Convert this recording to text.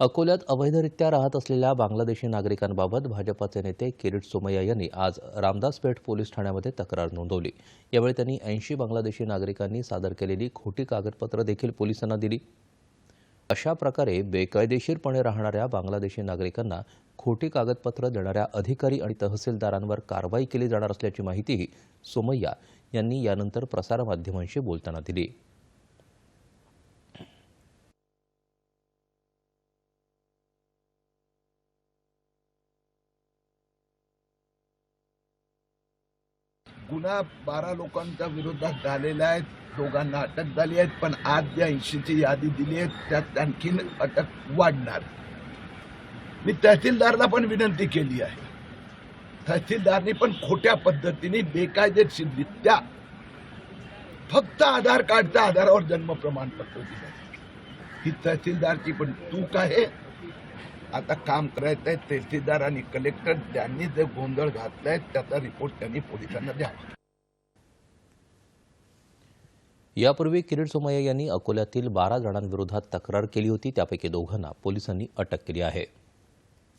अकोल्यात अवैधरित्या राहत असलेल्या बांगलादेशी नागरिकांबाबत भाजपाचे नेते किरीट सोमय्या यांनी आज रामदासपेठ पोलीस ठाण्यामध्ये तक्रार नोंदवली. यावेळी त्यांनी ऐंशी बांगलादेशी नागरिकांनी सादर केलेली खोटी कागदपत्रं देखील पोलिसांना दिली. अशा प्रकारे बेकायदेशीरपणे राहणाऱ्या बांगलादेशी नागरिकांना खोटी कागदपत्रं देणाऱ्या अधिकारी आणि तहसीलदारांवर कारवाई केली जाणार असल्याची माहितीही सोमय्या यांनी यानंतर प्रसारमाध्यमांशी बोलताना दिली. गुन्हा बारा लोकांच्या विरोधात झालेला आहेत दोघांना अटक झाली आहेत पण आज ज्या ऐंशीची यादी दिली आहे त्यात आणखीन अटक वाढणार. मी तहसीलदारला पण विनंती केली आहे. तहसीलदारनी पण खोट्या पद्धतीने बेकायदेशीर रित्या फक्त आधार कार्डच्या आधारावर जन्म प्रमाणपत्र दिलं. ही तहसीलदारची पण चूक आहे. आता काम करायचं आहे तहसीलदार आणि कलेक्टर त्यांनी जे गोंधळ घातलाय त्याचा रिपोर्ट त्यांनी पोलिसांना द्यावा यापूर्वी किरीट सोमय्या यांनी अकोल्यातील बारा जणांविरोधात तक्रार केली होती त्यापैकी दोघांना पोलिसांनी अटक केली आहे.